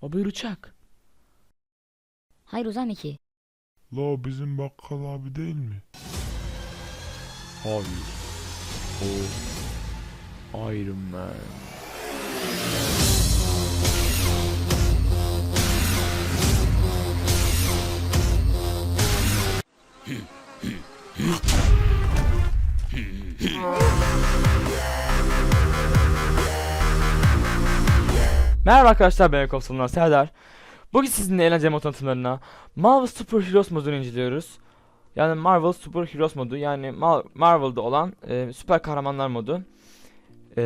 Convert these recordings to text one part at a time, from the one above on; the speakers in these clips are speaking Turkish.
O bir uçak. Hayır uzay mekiği. La bizim bakkal abi değil mi? Hayır. O Iron Man. Merhaba arkadaşlar ben Ekofsunlar Serdar. Bugün sizinle eğlence mod tanıtımlarına Marvel Super Heroes modunu inceliyoruz. Yani Marvel Super Heroes modu yani Ma- Marvel'da olan e, süper kahramanlar modu. E,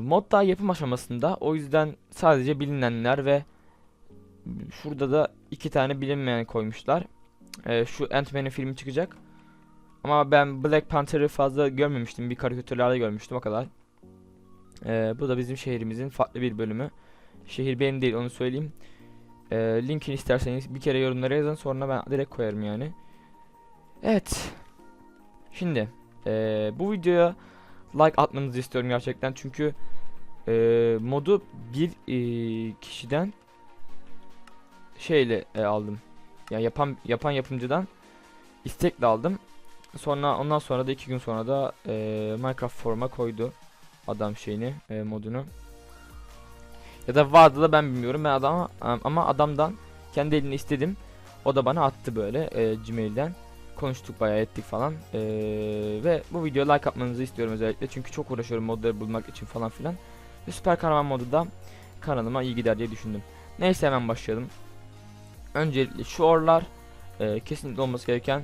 mod daha yapım aşamasında o yüzden sadece bilinenler ve şurada da iki tane bilinmeyen koymuşlar. E, şu Ant-Man'in filmi çıkacak. Ama ben Black Panther'ı fazla görmemiştim. Bir karikatürlerde görmüştüm o kadar. E, bu da bizim şehrimizin farklı bir bölümü. Şehir benim değil onu söyleyeyim. E, linkini isterseniz bir kere yorumlara yazın sonra ben direkt koyarım yani. Evet. Şimdi eee, bu videoya like atmanızı istiyorum gerçekten çünkü eee, modu bir eee, kişiden şeyle e, aldım. Yani yapan yapan yapımcıdan istekle aldım. Sonra ondan sonra da iki gün sonra da eee, Minecraft foruma koydu adam şeyini eee, modunu. Ya da vardı da ben bilmiyorum. Ben adama ama adamdan kendi elini istedim. O da bana attı böyle eee, Gmail'den. Konuştuk bayağı ettik falan. Ee, ve bu videoya like atmanızı istiyorum özellikle. Çünkü çok uğraşıyorum modları bulmak için falan filan. Ve süper kahraman modu da kanalıma iyi gider diye düşündüm. Neyse hemen başlayalım. Öncelikle şu oralar e, kesinlikle olması gereken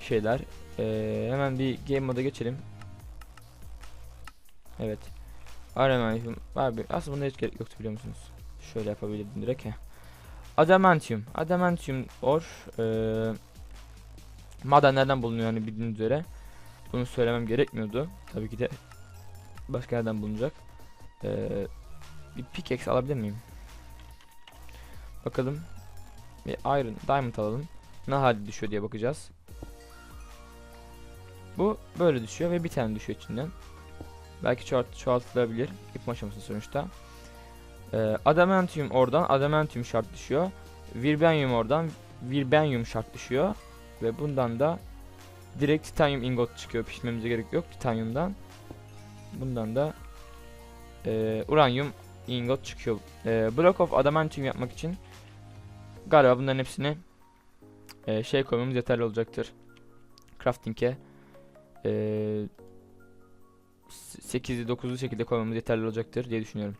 şeyler. Ee, hemen bir game moda geçelim. Evet Adamantium var bir aslında buna hiç gerek yoktu biliyor musunuz şöyle yapabilirdim direkt heh. Adamantium Adamantium or eee madenlerden bulunuyor yani bildiğiniz üzere. Bunu söylemem gerekmiyordu. Tabii ki de başka yerden bulunacak. Ee, bir pickaxe alabilir miyim? Bakalım. Bir iron, diamond alalım. Ne halde düşüyor diye bakacağız. Bu böyle düşüyor ve bir tane düşüyor içinden. Belki çoğalt çoğaltılabilir. İp aşaması sonuçta. Ee, adamantium oradan adamantium şart düşüyor. Vibranium oradan vibranium şart düşüyor. Ve bundan da direkt titanyum ingot çıkıyor. Pişmemize gerek yok titanyumdan. Bundan da e, uranyum ingot çıkıyor. E, block of adamantium yapmak için galiba bunların hepsini e, şey koymamız yeterli olacaktır. Crafting'e e, 8'li 9'lu şekilde koymamız yeterli olacaktır diye düşünüyorum.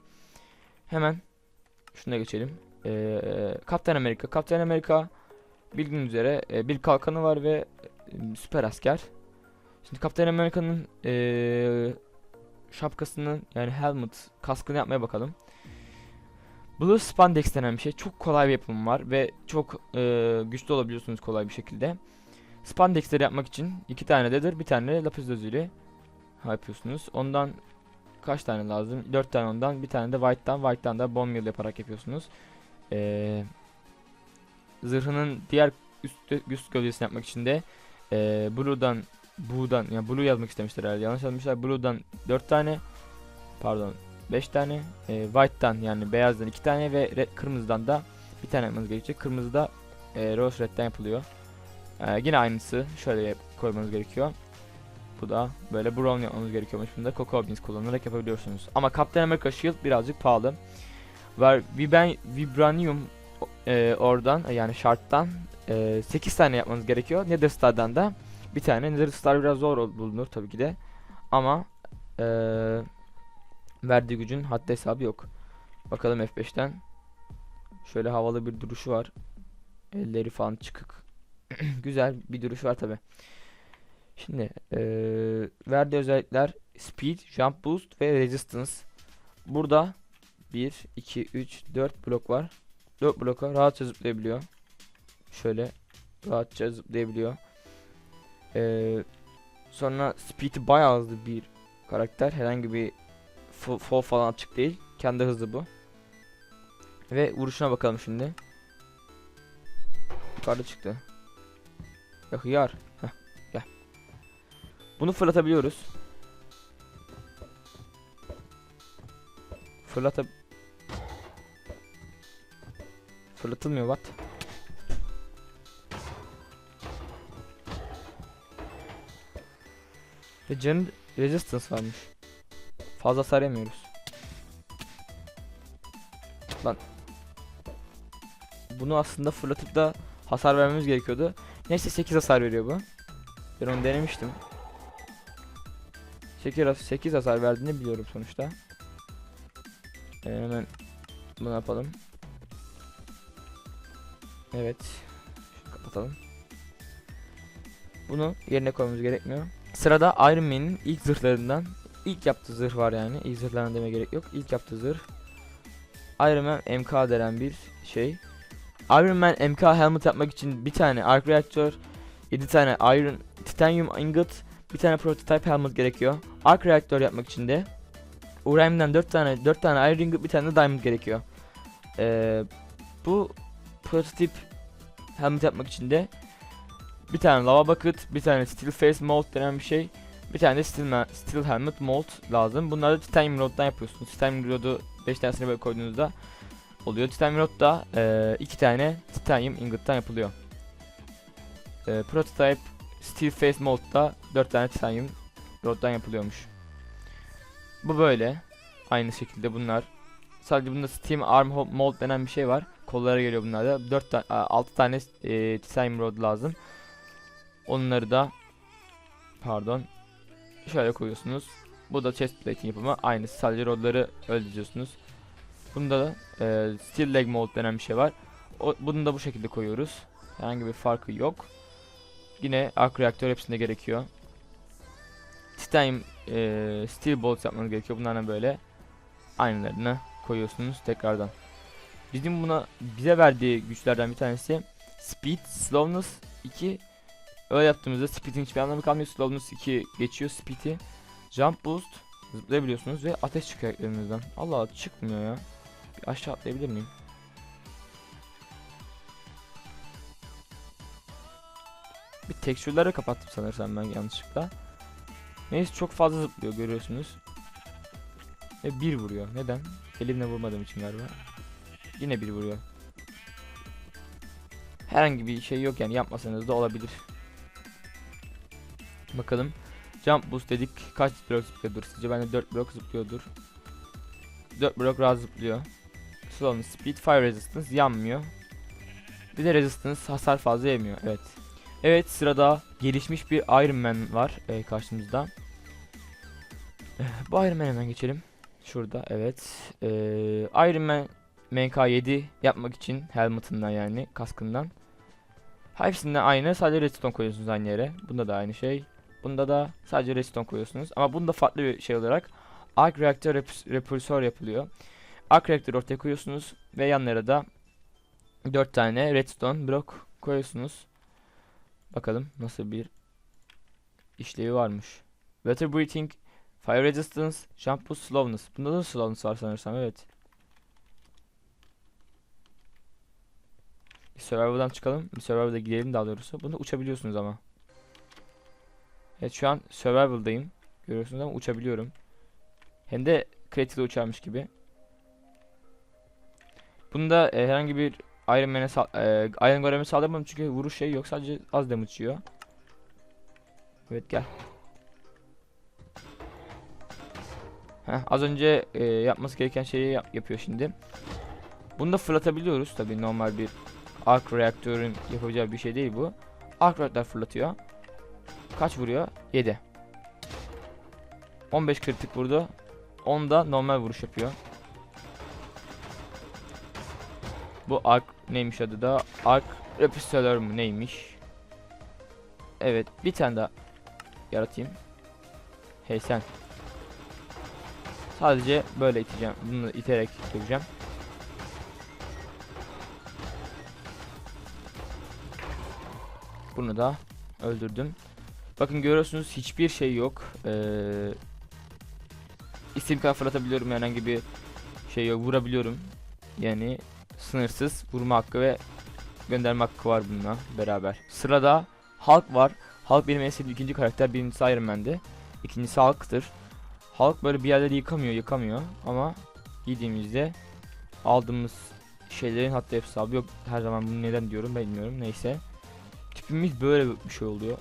Hemen şuna geçelim. E, Kaptan Amerika. Kaptan Amerika bildiğiniz üzere e, bir kalkanı var ve e, süper asker. Şimdi Kaptan Amerika'nın e, şapkasını yani helmet kaskını yapmaya bakalım. Blue Spandex denen bir şey. Çok kolay bir yapımı var ve çok e, güçlü olabiliyorsunuz kolay bir şekilde. Spandexleri yapmak için iki tane dedir, bir tane lapis lazuli yapıyorsunuz. Ondan kaç tane lazım? 4 tane ondan, bir tane de white'tan, white'tan da bone meal yaparak yapıyorsunuz. Eee zırhının diğer üst, üst gövdesini yapmak için de e, Blue'dan Blue'dan yani Blue yazmak istemişler herhalde yanlış yazmışlar Blue'dan 4 tane pardon 5 tane e, White'dan yani beyazdan 2 tane ve red, kırmızıdan da bir tane yapmanız gerekecek kırmızı da e, Rose Red'den yapılıyor e, yine aynısı şöyle koymanız gerekiyor bu da böyle brown yapmanız gerekiyormuş bunda Cocoa Beans kullanarak yapabiliyorsunuz ama Captain America Shield birazcık pahalı var Viben, Vibranium e, oradan yani şarttan e, 8 tane yapmanız gerekiyor. Nether Star'dan da bir tane. Nether Star biraz zor bulunur tabii ki de. Ama e, verdiği gücün haddi hesabı yok. Bakalım F5'ten. Şöyle havalı bir duruşu var. Elleri falan çıkık. Güzel bir duruşu var tabi. Şimdi e, verdiği özellikler Speed, Jump Boost ve Resistance. Burada 1, 2, 3, 4 blok var. 4 bloka rahatça zıplayabiliyor. Şöyle rahatça zıplayabiliyor. Ee, sonra speed'i bayağı hızlı bir karakter. Herhangi bir fall, falan açık değil. Kendi hızı bu. Ve vuruşuna bakalım şimdi. Yukarıda çıktı. Ya hıyar. Bunu fırlatabiliyoruz. Fırlatab Fırlatılmıyor what? Ve canın resistance varmış. Fazla hasar yemiyoruz. Lan. Bunu aslında fırlatıp da hasar vermemiz gerekiyordu. Neyse 8 hasar veriyor bu. Ben onu denemiştim. 8, 8 hasar verdiğini biliyorum sonuçta. Ee, hemen bunu yapalım. Evet. Şunu kapatalım. Bunu yerine koymamız gerekmiyor. Sırada Iron Man'in ilk zırhlarından ilk yaptığı zırh var yani. İlk zırhlarına demeye gerek yok. İlk yaptığı zırh. Iron Man MK denen bir şey. Iron Man MK helmet yapmak için bir tane arc reaktör, 7 tane iron titanium ingot, bir tane prototype helmet gerekiyor. Arc reaktör yapmak için de Urium'dan 4 tane 4 tane iron ingot, bir tane de diamond gerekiyor. Ee, bu prototip helmet yapmak için de bir tane lava bucket, bir tane steel face mold denen bir şey, bir tane de steel, steel helmet mold lazım. Bunları da titanium rod'dan yapıyorsunuz. Titanium rod'u 5 tanesini böyle koyduğunuzda oluyor. Titanium rod da 2 tane titanium ingot'tan yapılıyor. E, prototype steel face mold da 4 tane titanium rod'dan yapılıyormuş. Bu böyle. Aynı şekilde bunlar. Sadece bunda steam arm mold denen bir şey var. Kollara geliyor bunlarda. 4 tane 6 tane e, titanium rod lazım. Onları da pardon şöyle koyuyorsunuz. Bu da chest plating yapımı. Aynısı sadece rodları öldürüyorsunuz. Bunda da e, steel leg mold denen bir şey var. O, bunu da bu şekilde koyuyoruz. Herhangi bir farkı yok. Yine arc reaktör hepsinde gerekiyor. Titanium e, steel bolts yapmanız gerekiyor. Bunlardan böyle aynılarını koyuyorsunuz tekrardan. Bizim buna bize verdiği güçlerden bir tanesi speed, slowness 2 öyle yaptığımızda speed'in hiçbir anlamı kalmıyor. Slowness 2 geçiyor speed'i. Jump boost zıplayabiliyorsunuz ve ateş çıkıyor eklerinizden. Allah Allah çıkmıyor ya. Bir aşağı atlayabilir miyim? Bir tekstürleri kapattım sanırsam ben yanlışlıkla. Neyse çok fazla zıplıyor görüyorsunuz. Ve bir vuruyor. Neden? Elimle vurmadığım için galiba. Yine bir vuruyor. Herhangi bir şey yok yani yapmasanız da olabilir. Bakalım. Jump boost dedik. Kaç blok zıplıyordur sizce? Bence 4 blok zıplıyordur. 4 blok rahat zıplıyor. Slowness, speed, fire resistance yanmıyor. Bir de resistance hasar fazla yemiyor. Evet. Evet sırada gelişmiş bir Iron Man var e, karşımızda. Bu Iron Man'e hemen geçelim. Şurada evet. Ee, Iron Man MK7 yapmak için helmet'ından yani kaskından. Hepsinde aynı sadece redstone koyuyorsunuz aynı yere. Bunda da aynı şey. Bunda da sadece redstone koyuyorsunuz. Ama bunda farklı bir şey olarak arc reaktör rep- repulsor yapılıyor. Arc reaktörü ortaya koyuyorsunuz ve yanlara da 4 tane redstone blok koyuyorsunuz. Bakalım nasıl bir işlevi varmış. Water breathing, fire resistance, jump boost, slowness. Bunda da slowness var sanırsam evet. Bir survival'dan çıkalım. Bir survival'da gidelim daha doğrusu. Bunda uçabiliyorsunuz ama. Evet şu an survival'dayım. Görüyorsunuz ama uçabiliyorum. Hem de Creative'de uçarmış gibi. Bunda e, herhangi bir Iron Man'e e, Iron Golem'e saldırmam çünkü vuruş şey yok sadece az damage yiyor. Evet gel. Heh, az önce e, yapması gereken şeyi yap- yapıyor şimdi. Bunu da fırlatabiliyoruz tabii normal bir arc reaktörün yapacağı bir şey değil bu. Arc reaktör fırlatıyor. Kaç vuruyor? 7. 15 kritik vurdu. 10 da normal vuruş yapıyor. Bu arc neymiş adı da? Arc repistolör mü neymiş? Evet bir tane daha yaratayım. Hey sen. Sadece böyle iteceğim. Bunu iterek döveceğim. Bunu da öldürdüm. Bakın görüyorsunuz hiçbir şey yok. Ee, istediğim kadar fırlatabiliyorum herhangi bir şey yok. Vurabiliyorum. Yani sınırsız vurma hakkı ve gönderme hakkı var bununla beraber. Sırada Hulk var. Hulk benim en sevdiğim ikinci karakter. Birincisi Iron Man'di. İkincisi Hulk'tır. Hulk böyle bir yerleri yıkamıyor, yıkamıyor ama yediğimizde aldığımız şeylerin hatta hesabı yok. Her zaman bunu neden diyorum bilmiyorum. Neyse. Tipimiz böyle bir şey oluyor.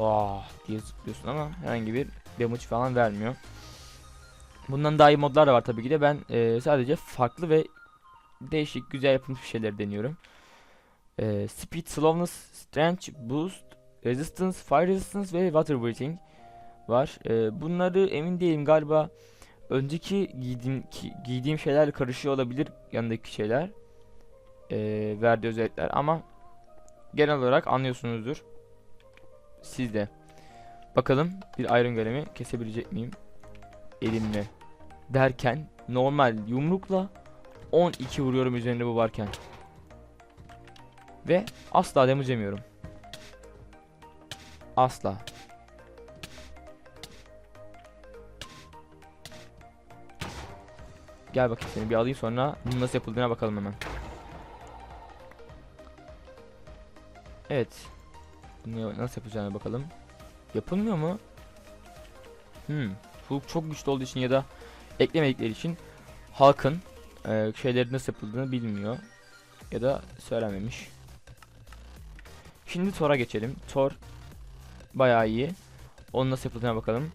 Ah diye zıplıyorsun ama herhangi bir damage falan vermiyor. Bundan daha iyi modlar da var tabii ki de. Ben e, sadece farklı ve değişik güzel yapılmış şeyler deniyorum. E, speed, slowness, strength, boost, resistance, fire resistance ve water breathing var. E, bunları emin değilim galiba önceki giydiğim ki- giydiğim şeylerle karışıyor olabilir yanındaki şeyler. E, verdiği özellikler ama genel olarak anlıyorsunuzdur. Siz de. Bakalım bir iron golemi kesebilecek miyim? Elimle. Derken normal yumrukla 12 vuruyorum üzerinde bu varken. Ve asla damage yemiyorum. Asla. Gel bakayım seni bir alayım sonra nasıl yapıldığına bakalım hemen. Evet. Bunu nasıl yapacağına bakalım. Yapılmıyor mu? Hmm. Hulk çok güçlü olduğu için ya da eklemedikleri için halkın e, şeyleri nasıl yapıldığını bilmiyor. Ya da söylememiş. Şimdi Thor'a geçelim. Thor bayağı iyi. Onun nasıl yapıldığına bakalım.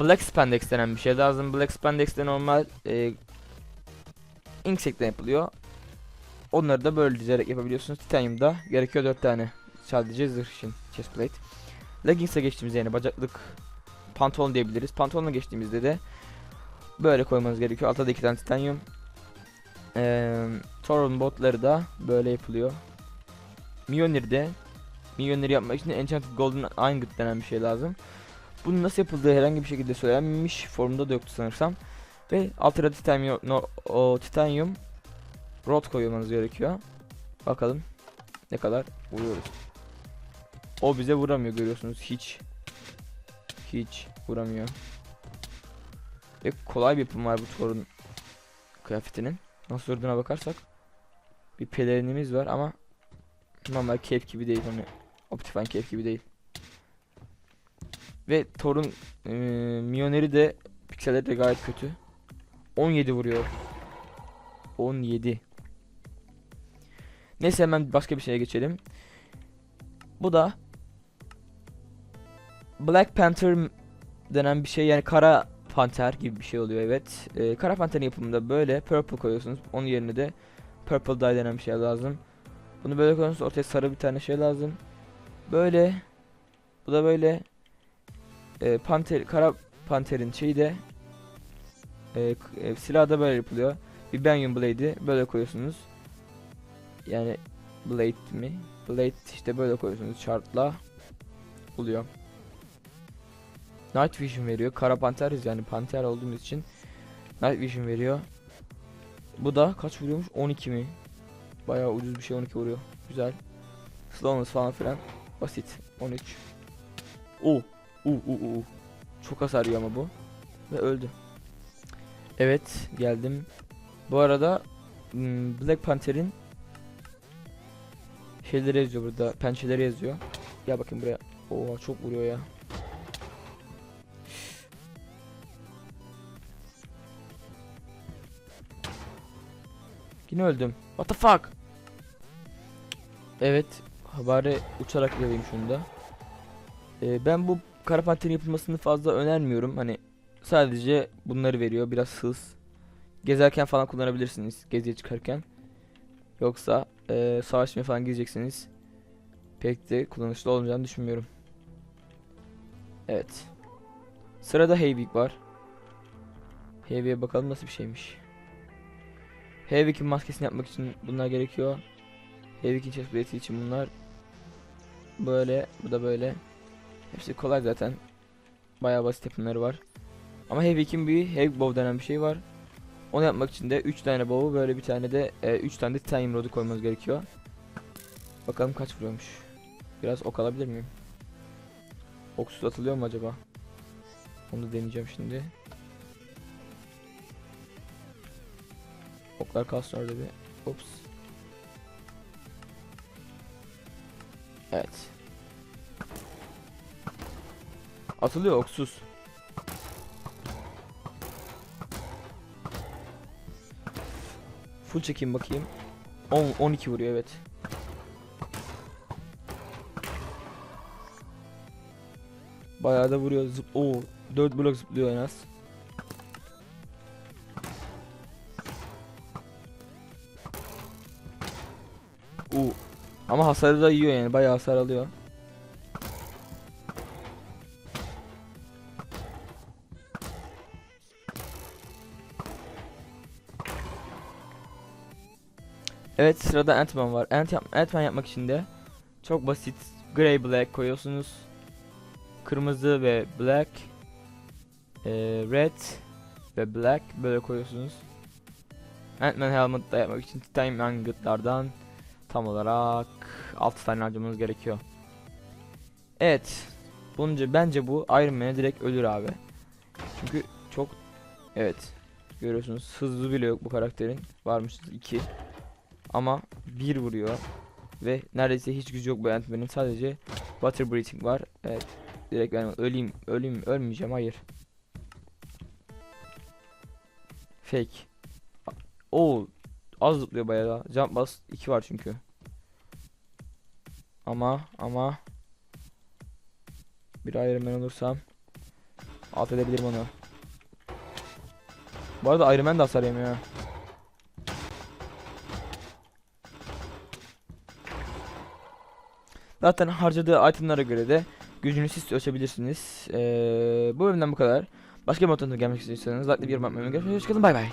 Black Spandex denen bir şey lazım. Black Spandex de normal e, Inksek'ten yapılıyor. Onları da böyle dizerek yapabiliyorsunuz. Titanium'da gerekiyor 4 tane. Sadece zırh için chestplate. Leggings'e geçtiğimizde yani bacaklık pantolon diyebiliriz. Pantolona geçtiğimizde de böyle koymanız gerekiyor. Altta da 2 tane titanium. Ee, Thor'un botları da böyle yapılıyor. Mjolnir'de Mjolnir yapmak için Enchanted Golden Ingot denen bir şey lazım. Bunun nasıl yapıldığı herhangi bir şekilde söylenmemiş. Formunda da yoktu sanırsam. Ve altına titanium, no, o titanium rod koymanız gerekiyor. Bakalım ne kadar vuruyoruz. O bize vuramıyor görüyorsunuz hiç. Hiç vuramıyor. Ve kolay bir yapım var bu Thor'un kıyafetinin. Nasıl durduğuna bakarsak bir pelerinimiz var ama normal cape gibi değil hani Optifine cape gibi değil. Ve Thor'un eee Mjolnir'i de pikselleri de gayet kötü. 17 vuruyor. 17. Neyse hemen başka bir şeye geçelim. Bu da Black Panther denen bir şey yani kara panter gibi bir şey oluyor evet. Ee, kara panterin yapımında böyle purple koyuyorsunuz. Onun yerine de purple dye denen bir şey lazım. Bunu böyle koyuyorsunuz ortaya sarı bir tane şey lazım. Böyle. Bu da böyle. Ee, panter kara panterin şeyi de e, e, silah da böyle yapılıyor. Bir Banyan Blade'i böyle koyuyorsunuz. Yani Blade mi? Blade işte böyle koyuyorsunuz şartla oluyor. Night Vision veriyor. Kara Panteriz yani Panter olduğumuz için Night Vision veriyor. Bu da kaç vuruyormuş? 12 mi? Bayağı ucuz bir şey 12 vuruyor. Güzel. Slowness falan filan. Basit. 13. Oo. Oo, oo, oo. Çok hasar yiyor ama bu. Ve öldü. Evet geldim. Bu arada hmm, Black Panther'in şeyleri yazıyor burada. Pençeleri yazıyor. Gel bakayım buraya. Oha çok vuruyor ya. Yine öldüm. What the fuck? Evet. Bari uçarak ilerleyeyim şunu da. Ee, ben bu kara panterin yapılmasını fazla önermiyorum. Hani sadece bunları veriyor. Biraz hız. Gezerken falan kullanabilirsiniz. Geziye çıkarken. Yoksa eee savaşmaya falan gideceksiniz. Pek de kullanışlı olmayacağını düşünmüyorum. Evet. Sırada Hayvik var. Hayvik'e bakalım nasıl bir şeymiş. Hayvik'in maskesini yapmak için bunlar gerekiyor. Hayvik'in chestplate'i için bunlar. Böyle, bu da böyle. Hepsi kolay zaten. Bayağı basit yapımları var. Ama Hayvik'in bir Hayvik Bow denen bir şey var. Onu yapmak için de 3 tane bow'u böyle bir tane de 3 tane de titanium rod'u koymanız gerekiyor. Bakalım kaç vuruyormuş. Biraz ok alabilir miyim? Oksuz atılıyor mu acaba? Onu da deneyeceğim şimdi. Oklar kalsın orada bir. Ops. Evet. Atılıyor oksuz. Full çekeyim bakayım. 10 12 vuruyor evet. Bayağı da vuruyor. Zıp Oo 4 blok zıplıyor en az. Ama hasarı da yiyor yani bayağı hasar alıyor. Evet sırada Ant-Man var. Ant yap Ant-Man yapmak için de çok basit. Grey black koyuyorsunuz. Kırmızı ve black. Eee, red ve black böyle koyuyorsunuz. Ant-Man helmet da yapmak için titanium ingotlardan tam olarak 6 tane harcamanız gerekiyor. Evet. Bunca bence bu Iron Man'e direkt ölür abi. Çünkü çok evet görüyorsunuz hızlı bile yok bu karakterin. Varmış 2. Ama bir vuruyor ve neredeyse hiç gücü yok bu Ant-Man'in sadece water breathing var. Evet. Direkt ben öleyim, öleyim, ölmeyeceğim hayır. Fake. O az zıplıyor bayağı. Jump bas 2 var çünkü. Ama ama bir Iron Man olursam alt edebilirim onu. Bu arada Iron Man de hasar yemiyor. Zaten harcadığı itemlara göre de gücünü siz ölçebilirsiniz. Ee, bu bölümden bu kadar. Başka bir motoruna gelmek istiyorsanız like bir yorum yapmayı unutmayın. Hoşçakalın bay bay.